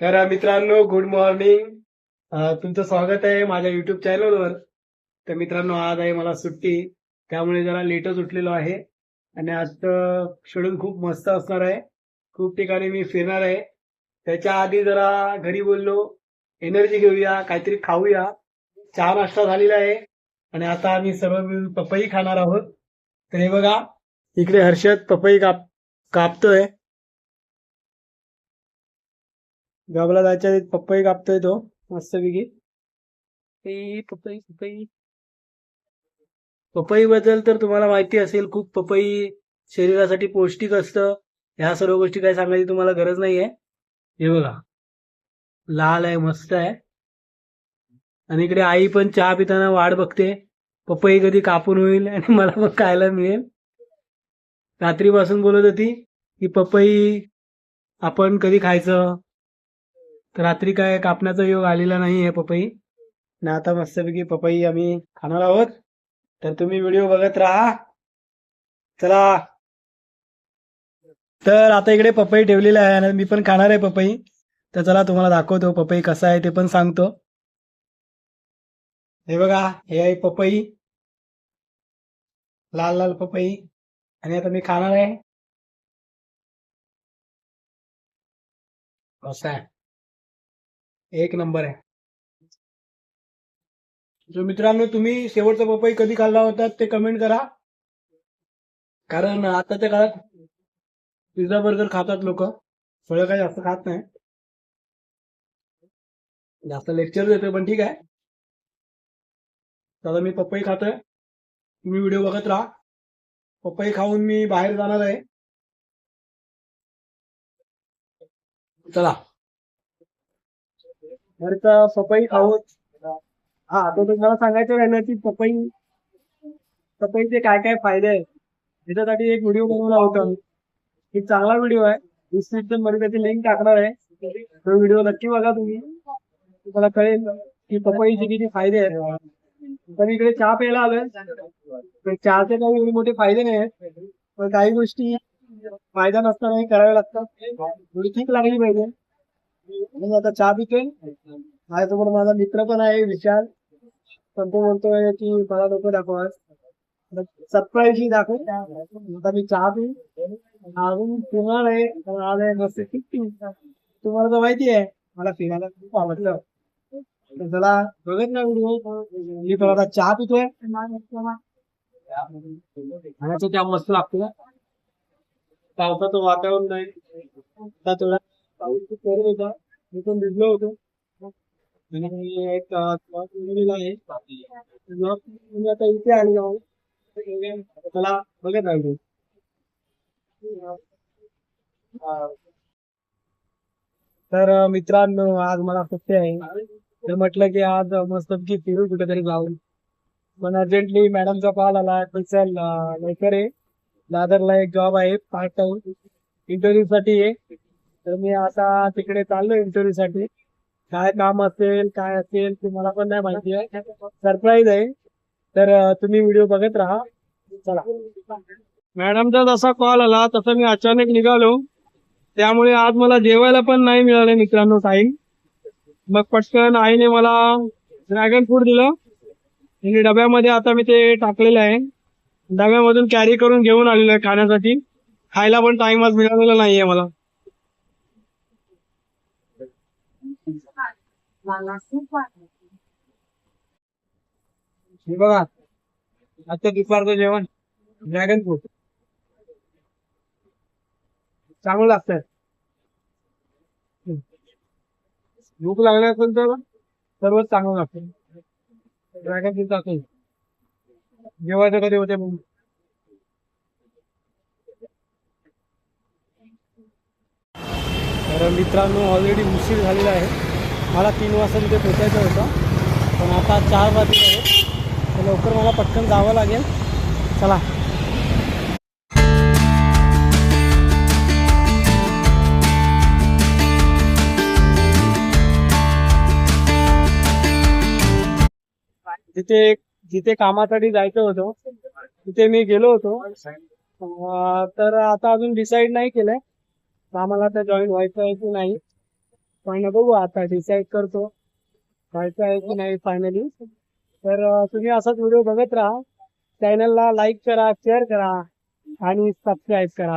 तर मित्रांनो good morning तुमचं स्वागत आहे माझ्या युट्यूब चॅनलवर तर मित्रांनो आज आहे मला सुट्टी. त्यामुळे जरा लेटच उठलेलो आहे. आणि आज शेड्यूल खूप मस्त असणार आहे. खूप ठिकाणी मी फिरणार आहे. त्याच्या आधी जरा घरी बोललो. एनर्जी घेऊया काहीतरी खाऊया. चहा नाश्ता झालेला आहे. आणि आता आम्ही सर्व मिळून पपई खाणार आहोत. तर हे बघा इकडे हर्षद पपई काप कापतोय. गावाला जायच्या पपई कापतोय तो मस्तपैकी. पपई पपई पपई. पपई बद्दल तर तुम्हाला माहिती असेल खूप पपई शरीरासाठी पौष्टिक असतं. ह्या सर्व गोष्टी काही सांगायची तुम्हाला गरज नाहीये. हे बघा. लाल आहे मस्त आहे. आणि इकडे आई पण चहा पिताना वाट बघते. पपई कधी कापून होईल आणि मला पण खायला मिळेल. रात्रीपासून बोलत होती की पपई आपण कधी खायचं? तर रात्री काय कापण्याचा योग आलेला नाही आहे पपई. ना आता मस्तपैकी पपई आम्ही खाणार आहोत. तर तुम्ही व्हिडिओ बघत राहा. चला. तर आता इकडे पपई ठेवलेला आहे आणि मी पण खाणार आहे पपई. तर चला तुम्हाला दाखवतो पपई कसा आहे ते पण सांगतो. हे बघा हे आहे पपई. लाल लाल पपई. आणि आता मी खाणार आहे. कसा आहे? एक नंबर आहे. जो मित्रांनो तुम्ही शेवटचा पपई कधी खाल्ला होता ते कमेंट करा. कारण आताच्या काळात पिझ्झा बर्गर खातात लोक. फळं काही जास्त खात नाही. जास्त लेक्चर देतोय पण ठीक आहे. दादा मी पपई खातोय. तुम्ही व्हिडिओ बघत राहा. पपई खाऊन मी बाहेर जाणार आहे. चला. तर का पपई खाऊन हा तो तुम्हाला सांगायचं राहिलं की पपई पपईचे काय काय फायदे आहेत? त्याच्यासाठी एक व्हिडिओ बनवला होता. एक चांगला व्हिडिओ आहे. डिस्क्रिप्शनमध्ये त्याची लिंक टाकणार आहे. तो व्हिडिओ नक्की बघा तुम्ही. तुम्हाला कळेल की पपईचे किती फायदे आहेत. पण इकडे चहा प्यायला आलोय. तर चहाचे काही एवढे मोठे फायदे नाही आहेत. पण काही गोष्टी फायदा नसतानाही कराव्या लागतात. थोडी ठीक लागली पाहिजे. म्हणून आता चहा पितोय. माझ्यासोबत माझा मित्र पण आहे विशाल. पण तो बोलतोय की मला नको दाखवा. सरप्राईज ही दाखव. आता मी चहा पी अजून फिरणार आहे. पण आज आहे मस्त. तुम्हाला तर माहिती आहे मला फिरायला खूप आवडलं तर चला बघत ना व्हिडिओ मी पण आता चहा पितोय. खाण्याचं त्या मस्त लागतो पावसाचं वातावरण नाही. थोडा पाऊस मी पण भिजलो होतो. आणि एक ब्लॉग बनवलेला आहे. ब्लॉग मी म्हणजे आता इथे आलेलो आहोत चला बघत राहिलो तर मित्रांनो आज मला सुट्टी आहे. तर म्हटलं की आज मस्त फिरू कुठेतरी जाऊन. पण अर्जंटली मॅडमचा कॉल आला. चल लवकर आहे दादरला एक जॉब आहे पार्ट टाइम इंटरव्ह्यू साठी आहे तर मी आता तिकडे चाललो इंटरव्ह्यू साठी. काय काम असेल काय असेल ते मला पण नाही माहिती आहे. सरप्राईज आहे. तर तुम्ही व्हिडिओ बघत राहा. चला. मॅडमचा जसा कॉल आला तसं मी अचानक निघालो. त्यामुळे आज मला जेवायला पण नाही मिळाले मित्रांनो टाईम मग पटकन आईने मला ड्रॅगन फ्रूट दिलं. आणि डब्यामध्ये आता मी ते टाकलेलं आहे. डब्यामधून कॅरी करून घेऊन आलेलो आहे खाण्यासाठी. खायला पण टाइम मिळालेला नाहीये मला. हे बघा. आता दुपारचं जेवण. ड्रॅगन फ्रूट चांगलं लागतंय. भूक लागली असेल तर सर्वच चांगलं लागतं ड्रॅगन फ्रूट असेल. जेवायचं कधी होते मग तर मित्रांनो ऑलरेडी उशीर झालेला आहे. मला तीन वाजता तिथे पोचायचं होतं. पण आता चार वाजले आहेत. तर लवकर मला पटकन जावं लागेल. चला. जिथे जिथे कामासाठी जायचं होतं तिथे मी गेलो होतो. तर आता अजून डिसाईड नाही केलंय. आम्हाला आता जॉईन व्हायचं आहे की नाही पण बघू आता डिसाईड करतो. जायचं आहे की नाही फायनली तर तुम्ही असाच व्हिडिओ बघत राहा. चॅनलला लाईक करा शेअर करा आणि सबस्क्राईब करा.